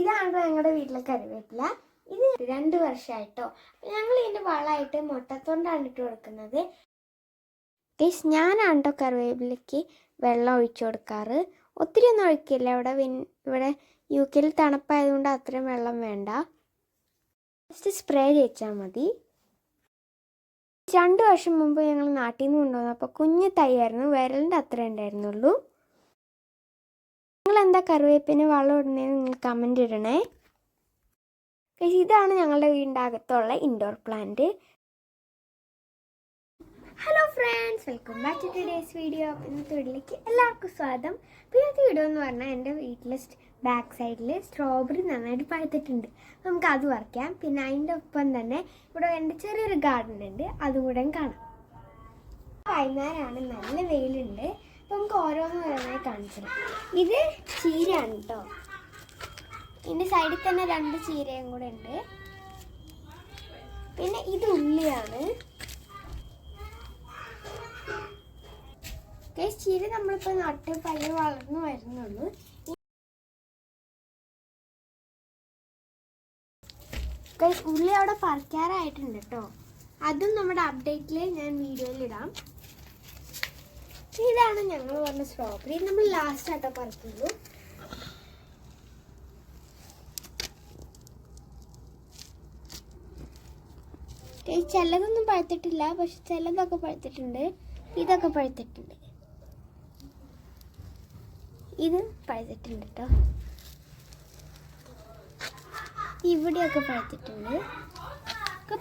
ഇതാണ് ഞങ്ങളുടെ വീട്ടിലെ കറിവേപ്പില. ഇത് രണ്ട് വർഷമായിട്ടോ ഞങ്ങൾ ഇതിന്റെ വളമായിട്ട് മുട്ടത്തോണ്ടാണ് ഇട്ട് കൊടുക്കുന്നത്. ഗൈസ് ഞാനാണ് കേട്ടോ കറിവേപ്പിലയ്ക്ക് വെള്ളം ഒഴിച്ചു കൊടുക്കാറ്. ഒത്തിരി ഒന്നും ഒഴിക്കില്ല. ഇവിടെ വിൻ- ഇവിടെ യു കെയിൽ തണുപ്പായതുകൊണ്ട് അത്രയും വെള്ളം വേണ്ട. ജസ്റ്റ് സ്പ്രേ ചെയ്യിച്ചാൽ മതി. രണ്ട് വർഷം മുമ്പ് ഞങ്ങൾ നാട്ടിൽ നിന്ന് കൊണ്ടുവന്നപ്പോൾ കുഞ്ഞു തൈയായിരുന്നു വിരലിന്റെ അത്ര ഉണ്ടായിരുന്നുള്ളൂ. നിങ്ങൾ എന്താ കറിവേപ്പിന് വളം ഇടുന്നതെന്ന് നിങ്ങൾ കമന്റ് ഇടണേ. ഇതാണ് ഞങ്ങളുടെ വീടിന്റെ അകത്തുള്ള indoor plant hello friends welcome back to today's video ഇന്നത്തെ വീട്ടിലേക്ക് എല്ലാവർക്കും സ്വാഗതം. ഇന്നത്തെ വീഡിയോ എന്ന് പറഞ്ഞാൽ എന്റെ വീട്ടിലെ ബാക്ക് സൈഡിൽ സ്ട്രോബെറി നന്നായിട്ട് പഴുത്തിട്ടുണ്ട്. നമുക്ക് അത് വറക്കാം പിന്നെ അതിന്റെ ഒപ്പം തന്നെ ഇവിടെ എന്റെ ചെറിയൊരു ഗാർഡൻ ഉണ്ട്. അതുകൂടെ കാണാം. വൈകുന്നേരമാണ് നല്ല വെയിലുണ്ട്. അപ്പോൾ നമുക്ക് ഓരോന്ന് ഓരോന്നായി കാണിച്ചു തരാം ഇത് ചീരയാണ് കേട്ടോ ഇതിന്റെ സൈഡിൽ തന്നെ രണ്ട് ചീരയും കൂടെ ഉണ്ട്. പിന്നെ ഇത് ഉള്ളിയാണ്. ചീര നമ്മളിപ്പോൾ നട്ട് പയ്യെ വളർന്നു വരുന്നുള്ളൂ. ഉള്ളി അവിടെ പറിക്കാറായിട്ടുണ്ട് കേട്ടോ അതും നമ്മുടെ അപ്ഡേറ്റിൽ ഞാൻ വീഡിയോയിൽ ഇടാം. ഇതാണ് ഞങ്ങൾ പറഞ്ഞ സ്ട്രോബെറി നമ്മൾ ലാസ്റ്റ് ആട്ടോ പറിക്കുള്ളൂ ചിലതൊന്നും പഴുത്തിട്ടില്ല പക്ഷെ ചിലതൊക്കെ പഴുത്തിട്ടുണ്ട്. ഇതൊക്കെ പഴുത്തിട്ടുണ്ട്. ഇത് പഴുത്തിട്ടുണ്ട് കേട്ടോ ഇവിടെയൊക്കെ പഴുത്തിട്ടുണ്ട്.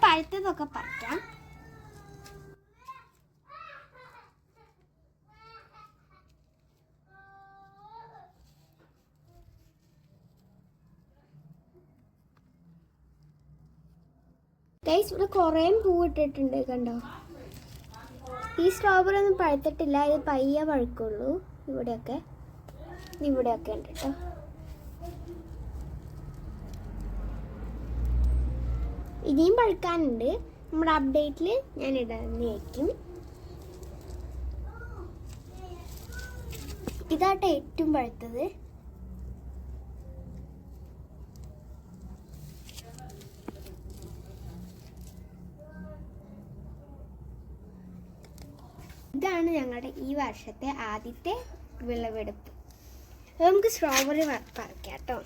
പഴുത്തതൊക്കെ പറിക്കാം. ഗൈസ് ഇവിടെ കുറേ പൂവിട്ടിട്ടുണ്ട് കണ്ടോ? ഈ സ്ട്രോബെറി ഒന്നും പഴുത്തിട്ടില്ല ഇത് പയ്യെ പഴുക്കുള്ളൂ. ഇവിടെയൊക്കെ. ഇവിടെയൊക്കെ ഉണ്ട് കേട്ടോ. ഇനിയും പഴുക്കാനുണ്ട്. നമ്മുടെ അപ്ഡേറ്റിൽ ഞാൻ ഇടുന്നതായിരിക്കും ഇതാട്ടെ ഏറ്റവും പഴുത്തത്. ഇതാണ് ഞങ്ങളുടെ ഈ വർഷത്തെ ആദ്യത്തെ വിളവെടുപ്പ്. നമുക്ക് സ്ട്രോബെറി പറിക്കാം കേട്ടോ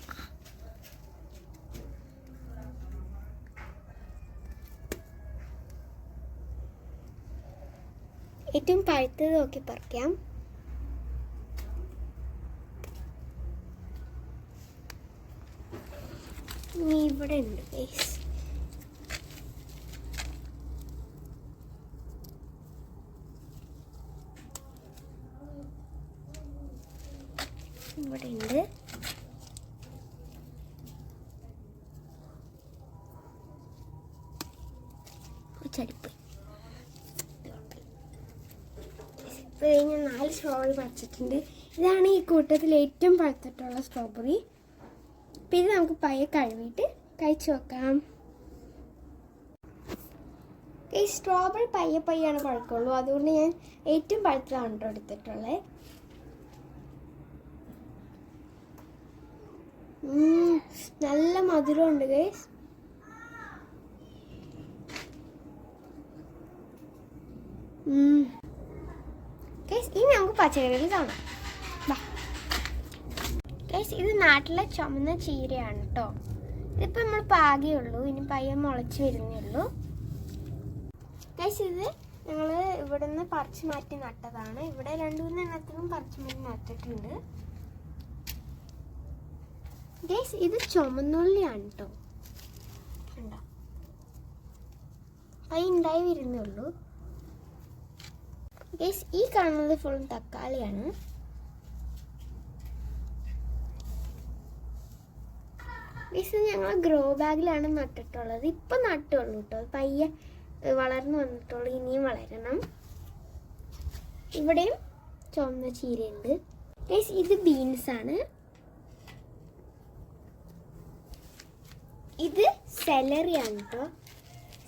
ഏറ്റവും പഴുത്തത് നോക്കി പറിക്കാം. ഇവിടെ ഉണ്ട് ഗൈസ് ഇവിടെ ഉണ്ട്. ചടിപ്പ് ഇപ്പോൾ ഞാൻ നാല് സ്ട്രോബെറി പറിച്ചിട്ടുണ്ട്. ഇതാണ് ഈ കൂട്ടത്തിൽ ഏറ്റവും പഴുത്തിട്ടുള്ള സ്ട്രോബെറി അപ്പം ഇത് നമുക്ക് പയ്യെ കഴുകിയിട്ട് കഴിച്ചു നോക്കാം. ഈ സ്ട്രോബെറി പയ്യെ പയ്യാണ് പഴുക്കുള്ളൂ. അതുകൊണ്ട് ഞാൻ ഏറ്റവും പഴുത്തതാണ് കേട്ടോ എടുത്തിട്ടുള്ളത് നല്ല മധുരമുണ്ട് ഗൈസ് ഗൈസ് ഇനി നമുക്ക് പച്ചക്കറികൾ കാണാം. ഇത് നാട്ടിലെ ചുമന്ന ചീരയാണ് കേട്ടോ ഇതിപ്പോൾ നമ്മൾ പാകിയുള്ളൂ ഇനി പയ്യെ മുളച്ച് വരുന്നേ ഉള്ളൂ ഗൈസ് ഇത് ഞങ്ങൾ ഇവിടെ നിന്ന് പറിച്ച് മാറ്റി നട്ടതാണ്. ഇവിടെ രണ്ടു മൂന്ന് എണ്ണത്തിനും പറിച്ച് മാറ്റി നട്ടിട്ടുണ്ട്. ഗൈസ് ഇത് ചുമന്നുള്ളിയാണ് കേട്ടോ കണ്ടോ? പൈ ഉണ്ടായി വരുന്നുള്ളൂ. ഗൈസ് ഈ കാണുന്നത് ഫുൾ തക്കാളിയാണ്. ഗൈസ് ഞങ്ങൾ ഗ്രോ ബാഗിലാണ് നട്ടിട്ടുള്ളത്. ഇപ്പം നട്ടുള്ളൂ കേട്ടോ പയ്യെ വളർന്നു വന്നിട്ടുള്ളൂ. ഇനിയും വളരണം. ഇവിടെയും ചുവന്ന ചീരയുണ്ട്. ഗൈസ് ഇത് ബീൻസ് ഇത് സെലറിയാണ് കേട്ടോ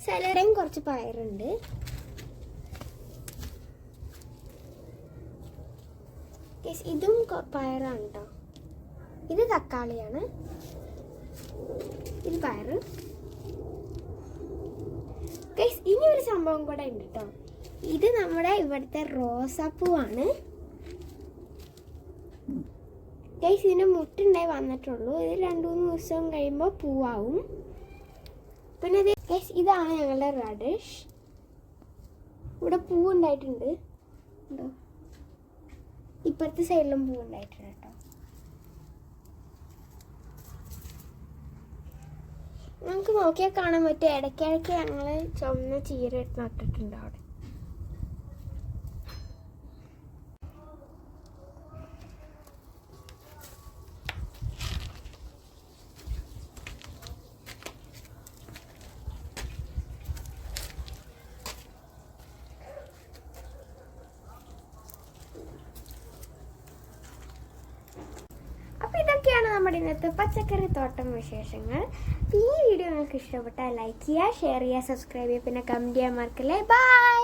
സെലറിയും കുറച്ച് പയറുണ്ട്. ഇതും പയറാണ് കേട്ടോ ഇത് തക്കാളിയാണ്. ഇത് ഗൈസ് ഇനി ഒരു സംഭവം കൂടെ ഉണ്ട് കേട്ടോ ഇത് നമ്മുടെ ഇവിടുത്തെ റോസാപ്പൂവാണ്. ഗൈസ് ഇതിന് മുട്ടുണ്ടായി വന്നിട്ടുള്ളൂ. ഇത് രണ്ടു മൂന്ന് ദിവസം കഴിയുമ്പോൾ പൂവാകും പിന്നെ ഇത് ഗൈസ് ഇതാണ് ഞങ്ങളുടെ റഡിഷ് ഇവിടെ പൂവുണ്ടായിട്ടുണ്ട് ഉണ്ടോ? ഇപ്പുറത്തെ സൈഡിലും പൂവുണ്ടായിട്ടുണ്ട് കേട്ടോ. നമുക്ക് നോക്കിയാൽ കാണാൻ പറ്റും. ഇടയ്ക്കിടയ്ക്ക് ഞങ്ങൾ ചുമന്ന ചീര നട്ടിട്ടുണ്ട് അവിടെ. നമ്മുടെ ഇന്നത്തെ പച്ചക്കറി തോട്ടം വിശേഷങ്ങൾ. ഈ വീഡിയോ നിങ്ങൾക്ക് ഇഷ്ടപ്പെട്ടാൽ ലൈക്ക് ചെയ്യുക ഷെയർ ചെയ്യുക സബ്സ്ക്രൈബ് ചെയ്യുക പിന്നെ കമന്റ് ചെയ്യാൻ മറക്കല്ലേ. ബൈ